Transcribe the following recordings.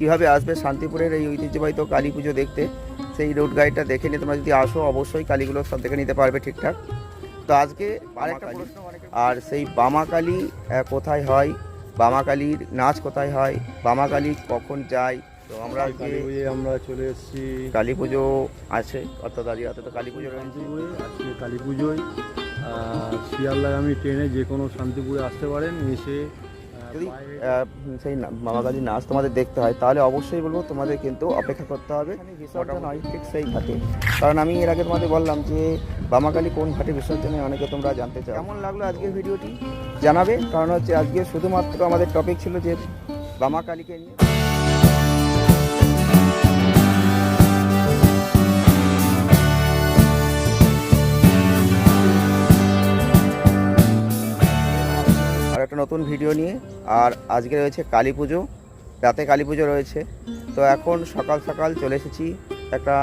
কীভাবে আসবে শান্তিপুরের এই ঐতিহ্যবাহিত কালী পুজো দেখতে সেই রুট গাইডটা দেখে নিয়ে তোমরা যদি আসো অবশ্যই কালীগুলো সব দেখে নিতে পারবে ঠিকঠাক। তো আজকে আর সেই বামাকালী কোথায় হয়? বামাকালীর নাচ কোথায় হয়? বামাকালী কখন যায়? তো আমরা কালী আমরা চলে এসেছি। কালী পুজো আছে অর্থাৎ হাতে তো কালী পুজো আজকে কালী পুজোয়। শিয়ালদাগামী ট্রেনে যে কোনো শান্তিপুরে আসতে পারেন এসে যদি সেই না- বামাকালীর নাচ তোমাদের দেখতে হয় তাহলে অবশ্যই বলব তোমাদের কিন্তু অপেক্ষা করতে হবে। বিসর্জন হয় ঠিক সেই ঘাটে। কারণ আমি এর আগে তোমাদের বললাম যে বামাকালী কোন ঘাটে বিসর্জন হয় অনেকে তোমরা জানতে চাও। কেমন লাগল আজকের ভিডিওটি? জানাবে কারণ হচ্ছে আজকে শুধুমাত্র আমাদের টপিক ছিল যে বামাকালীকে নিয়ে। আর একটা নতুন ভিডিও নিয়ে আর আজকে রয়েছে কালী পুজো রাতে কালী পুজো রয়েছে। তো এখন সকাল সকাল চলে এসেছি একটা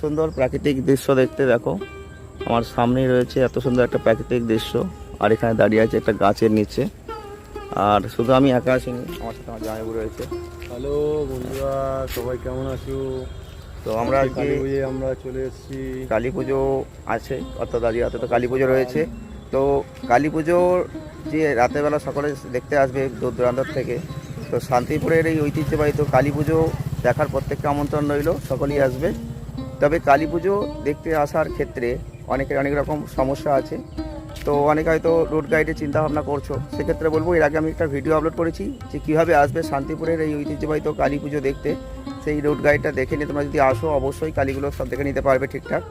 সুন্দর প্রাকৃতিক দৃশ্য দেখতে দেখো। আমার সামনেই রয়েছে এত সুন্দর একটা প্রাকৃতিক দৃশ্য আর এখানে দাঁড়িয়ে আছে একটা গাছের নিচে। আর শুধু আমি একা আসিনি আমার সাথে আমার জামাইবু রয়েছে। হ্যালো বন্ধুরা সবাই কেমন আছো? তো আমরা আজকে আজকে আমরা চলে এসেছি। কালী পুজো আছে অর্থাৎ দাঁড়িয়ে হাতে তো কালী পুজো রয়েছে। তো কালী পুজোর যে রাতেরবেলা সকলে দেখতে আসবে দূর দূরান্ত থেকে, তো শান্তিপুরের এই ঐতিহ্যবাহিত কালী পুজো দেখার প্রত্যেককে আমন্ত্রণ রইল, সকলেই আসবে। তবে কালী পুজো দেখতে আসার ক্ষেত্রে অনেকের অনেক রকম সমস্যা আছে। তো অনেকে হয়তো রোড গাইডে চিন্তা ভাবনা করছ, সেক্ষেত্রে বলব এর আগে আমি একটা ভিডিও আপলোড করেছি যে কীভাবে আসবে শান্তিপুরের এই ঐতিহ্যবাহিত কালী পুজো দেখতে। সেই রোড গাইডটা দেখে নিয়ে তোমরা যদি আসো, অবশ্যই কালীগুলো সব দেখে নিতে পারবে ঠিকঠাক।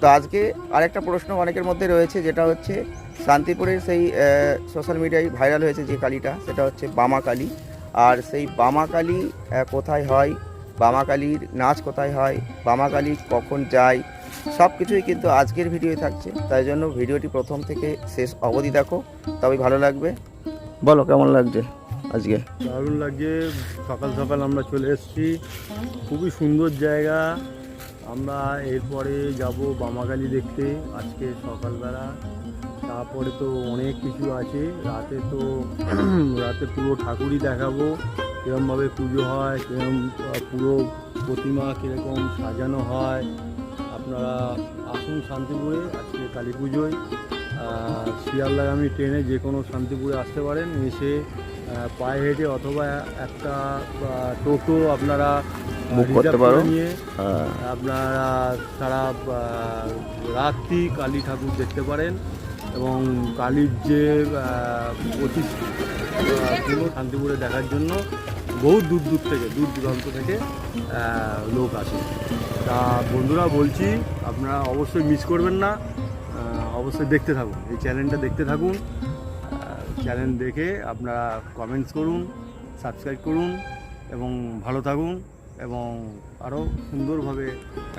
তো আজকে আরেকটা প্রশ্ন অনেকের মধ্যে রয়েছে, যেটা হচ্ছে শান্তিপুরের সেই সোশ্যাল মিডিয়ায় ভাইরাল হয়েছে যে কালীটা, সেটা হচ্ছে বামা কালী আর সেই বামা কালী কোথায় হয়? বামা কালীর নাচ কোথায় হয়? বামা কালী কখন যায়? সব কিছুই কিন্তু আজকের ভিডিওয়ে থাকছে। তাই জন্য ভিডিওটি প্রথম থেকে শেষ অবধি দেখো। তবেই ভালো লাগবে? বলো, কেমন লাগছে আজকে? দারুণ লাগছে। সকাল সকাল আমরা চলে এসেছি। খুবই সুন্দর জায়গা। আমরা এরপরে যাব বামাকালী দেখতে, আজকে সকালবেলা। তারপরে তো অনেক কিছু আছে। রাতে তো, রাতে পুরো ঠাকুরই দেখাবো। কীরকমভাবে পুজো হয় কীরকম পুরো প্রতিমা কীরকম সাজানো হয়। আপনারা আসুন শান্তিপুরে, আজকে কালী পুজোয়। শিয়ালদাগামী ট্রেনে যে কোনো শান্তিপুরে আসতে পারেন। এসে পায়ে হেঁটে অথবা একটা টোটো আপনারা Book করতে পারো। নিয়ে হ্যাঁ। আপনারা সারা রাত্রি কালী ঠাকুর দেখতে পারেন এবং কালীর যে পঁচিশ শান্তিপুরে দেখার জন্য বহু দূর দূর থেকে দূর দূরান্ত থেকে লোক আসে। তা বন্ধুরা বলছি আপনারা অবশ্যই মিস করবেন না। অবশ্যই দেখতে থাকুন। এই চ্যানেলটা দেখতে থাকুন। চ্যানেল দেখে আপনারা কমেন্টস করুন সাবস্ক্রাইব করুন এবং ভালো থাকুন এবং আরও সুন্দরভাবে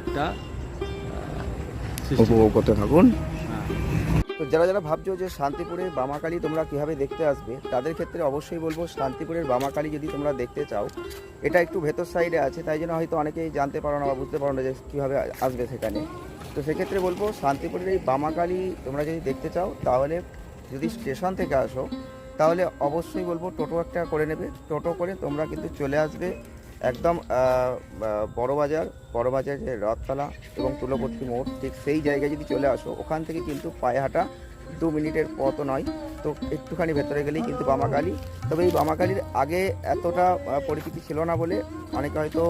একটা উপভোগ করতে থাকুন। তো যারা যারা ভাবছ যে শান্তিপুরের বামাকালী তোমরা কীভাবে দেখতে আসবে তাদের ক্ষেত্রে অবশ্যই বলব শান্তিপুরের বামাকালী যদি তোমরা দেখতে চাও এটা একটু ভেতর সাইডে আছে তাই জন্য হয়তো অনেকেই জানতে পারো না বা বুঝতে পারো না যে কীভাবে আসবে সেখানে তো সেক্ষেত্রে বলব শান্তিপুরের এই বামাকালী তোমরা যদি দেখতে চাও তাহলে যদি স্টেশন থেকে আসো তাহলে অবশ্যই বলব টোটো একটা করে নেবে। টোটো করে তোমরা কিন্তু চলে আসবে একদম আহ, আহ, বড় বাজার বড় বাজার যে রথতলা এবং তুলপট্টি মোড় ঠিক সেই জায়গায় যদি চলে আসো ওখান থেকে কিন্তু পায়ে হাঁটা দু মিনিটের পথও নয়। তো একটুখানি ভেতরে গেলেই কিন্তু বামাকালী তবে এই বামাকালীর আগে এতটা পরিচিতি ছিল না বলে অনেকে হয়তো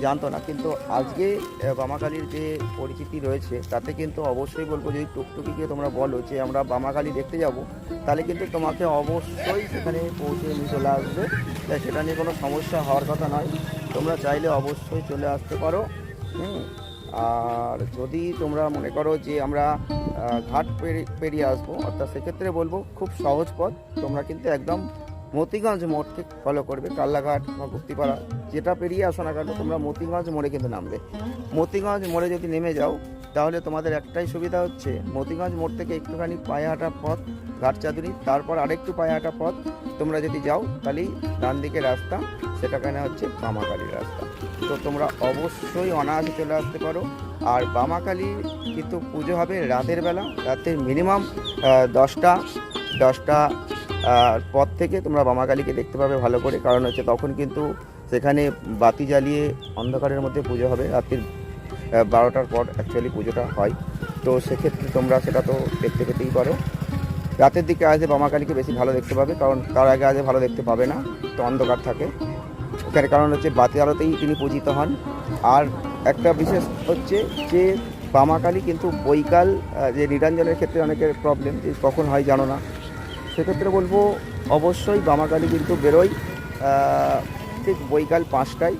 জানতো না। কিন্তু আজকে বামাকালীর যে পরিচিতি রয়েছে, তাতে কিন্তু অবশ্যই বলব যদি টুকটুকি গিয়ে তোমরা বলো যে আমরা বামাকালী দেখতে যাব, তাহলে কিন্তু তোমাকে অবশ্যই সেখানে পৌঁছে নিয়ে চলে আসবে। তাই সেটা নিয়ে কোনো সমস্যা হওয়ার কথা নয়। তোমরা চাইলে অবশ্যই চলে আসতে পারো। হুম? আর যদি তোমরা মনে করো যে আমরা ঘাট পেরি- পেরিয়ে আসব, অর্থাৎ সেক্ষেত্রে বলব খুব সহজ পথ। তোমরা কিন্তু একদম মতিগঞ্জ মোড়কে ফলো করবে কাল্লাঘাট বা গুপ্তিপাড়া যেটা পেরিয়ে আসো না কেন, তোমরা মতিগঞ্জ মোড়ে কিন্তু নামবে। মতিগঞ্জ মোড়ে যদি নেমে যাও, তাহলে তোমাদের একটাই সুবিধা হচ্ছে, মতিগঞ্জ মোড় থেকে একটুখানি পায়ে হাঁটা পথ ঘাট চাঁদুরি তারপর আরেকটু পায়ে হাঁটা পথ, তোমরা যদি যাও তাহলেই ডান দিকে রাস্তা, সেটাখানে হচ্ছে বামাকালীর রাস্তা। তো তোমরা অবশ্যই অনায়াসে চলে আসতে পারো। আর বামাকালী কিন্তু পুজো হবে রাতের বেলা, রাতের মিনিমাম দশটা দশটা পর থেকে তোমরা বামাকালীকে দেখতে পাবে ভালো করে। কারণ হচ্ছে তখন কিন্তু সেখানে বাতি জ্বালিয়ে অন্ধকারের মধ্যে পুজো হবে। রাত্রির বারোটার পর অ্যাকচুয়ালি পুজোটা হয়। তো সেক্ষেত্রে তোমরা সেটা তো দেখতে পেতেই পারো। রাতের দিকে আসে বামাকালীকে বেশি ভালো দেখতে পাবে, কারণ তার আগে আজে ভালো দেখতে পাবে না। তো অন্ধকার থাকে। এখানে কারণ হচ্ছে বাতি আলোতেই তিনি পূজিত হন। আর একটা বিশেষ হচ্ছে যে বামাকালী কিন্তু বৈকাল যে নিরঞ্জনের ক্ষেত্রে অনেকের প্রবলেম যে কখন হয় জানো না। সেক্ষেত্রে বলব, অবশ্যই বামাকালী কিন্তু বেরোই ঠিক বৈকাল পাঁচটায়।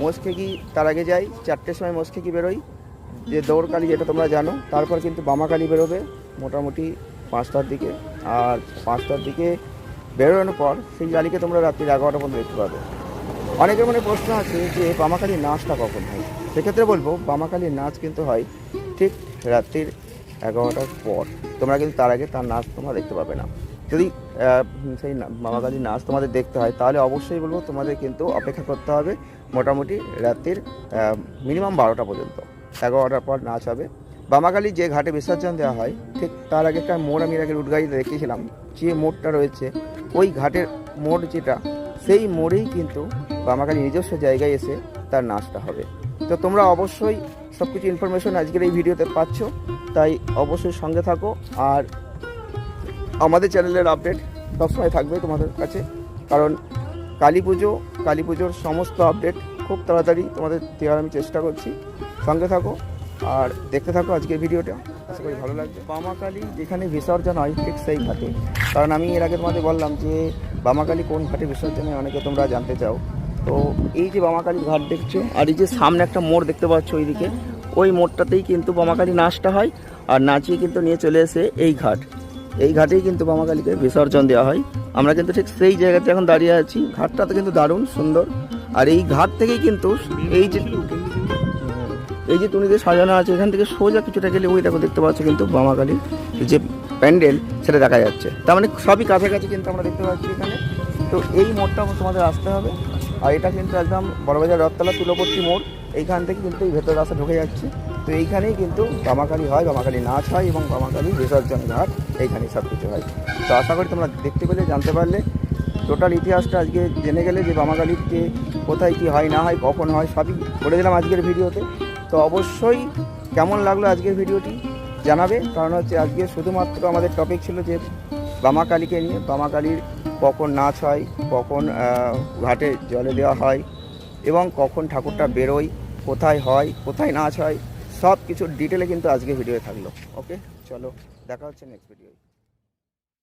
মোষখেকি তার আগে যাই, চারটের সময় মোষখেকি বেরোয় যে দৌড়কালী যেটা তোমরা জানো, তারপর কিন্তু বামাকালী বেরোবে মোটামুটি পাঁচটার দিকে। আর পাঁচটার দিকে বেরোনোর পর সেই জালিকে তোমরা রাত্রি এগারোটা পর্যন্ত দেখতে পাবে। অনেকের মনে প্রশ্ন আছে যে বামাকালীর নাচটা কখন হয়? সেক্ষেত্রে বলব, বামাকালীর নাচ কিন্তু হয় ঠিক রাত্রির এগারোটার পর। তোমরা কিন্তু তার আগে তার নাচ তোমরা দেখতে পাবে না। যদি সেই বামাকালীর নাচ তোমাদের দেখতে হয়, তাহলে অবশ্যই বলব তোমাদের কিন্তু অপেক্ষা করতে হবে মোটামুটি রাত্রির মিনিমাম বারোটা পর্যন্ত। এগারোটার পর নাচ হবে। বামাকালী যে ঘাটে বিসর্জন দেওয়া হয়, ঠিক তার আগে একটা মোড় আমি আগে রুট দেখেছিলাম, যে মোড়টা রয়েছে, ওই ঘাটের মোড় যেটা, সেই মোড়েই কিন্তু বামাকালী নিজস্ব জায়গায় এসে তার নাচটা হবে। তো তোমরা অবশ্যই সব কিছু ইনফরমেশন আজকের এই ভিডিওতে পাচ্ছ, তাই অবশ্যই সঙ্গে থাকো, আর আমাদের চ্যানেলের আপডেট সবসময় থাকবে তোমাদের কাছে। কারণ কালী পুজো, কালী পুজোর সমস্ত আপডেট খুব তাড়াতাড়ি তোমাদের দেওয়ার আমি চেষ্টা করছি। সঙ্গে থাকো আর দেখতে থাকো আজকের ভিডিওটা। আশা করি ভালো লাগবে। বামাকালী যেখানে বিসর্জন হয়, ঠিক সেই ঘাটে। কারণ আমি এর আগে তোমাদের বললাম যে, বামাকালী কোন ঘাটে বিসর্জন হয় অনেকে তোমরা জানতে চাও। তো এই যে বামাকালী ঘাট দেখছ, আর এই যে সামনে একটা মোড় দেখতে পাচ্ছ ওইদিকে, ওই মোড়টাতেই কিন্তু বামাকালী নাচটা হয়, আর নাচিয়ে কিন্তু নিয়ে চলে এসে এই ঘাট। এই ঘাটেই কিন্তু বামাকালীকে বিসর্জন দেওয়া হয়। আমরা কিন্তু ঠিক সেই জায়গাতে এখন দাঁড়িয়ে আছি। ঘাটটা তো কিন্তু দারুণ সুন্দর। আর এই ঘাট থেকেই কিন্তু এই যে এই যে টুনিতে সাজানো আছে, এখান থেকে সোজা কিছুটা গেলে ওই দেখো দেখতে পাচ্ছ কিন্তু বামাকালীর যে প্যান্ডেল, সেটা দেখা যাচ্ছে। তার মানে সবই কাছাকাছি কিন্তু আমরা দেখতে পাচ্ছি এখানে। তো এই মোড়টা তোমাদের আসতে হবে। আর এটা কিন্তু একদম বড়বাজার রথতলা তুলপট্টি মোড়। এইখান থেকে কিন্তু এই ভেতর রাস্তা ঢুকে যাচ্ছে। তো এইখানেই কিন্তু বামাকালী হয়, বামাকালী নাচ হয় এবং বামাকালী বিসর্জন ঘাট এইখানেই সব কিছু হয়। তো আশা করি তোমরা দেখতে পেলে, জানতে পারলে। টোটাল ইতিহাসটা আজকে জেনে গেলে যে বামাকালীর যে কোথায় কি হয়, না হয়, কখন হয়, সবই বলে দিলাম আজকের ভিডিওতে। তো অবশ্যই কেমন লাগল আজকের ভিডিওটি জানাবে, কারণ হচ্ছে আজকে শুধুমাত্র আমাদের টপিক ছিল যে বামাকালীকে নিয়ে, বামাকালীর কখন নাচ হয়, কখন ঘাটে জলে দেওয়া হয়, এবং কখন ঠাকুরটা বেরোয়, কোথায় হয়, কোথায় নাচ হয় সব কিছুর ডিটেলে কিন্তু আজকে ভিডিও থাকল। ওকে চলো দেখা হচ্ছে নেক্সট ভিডিও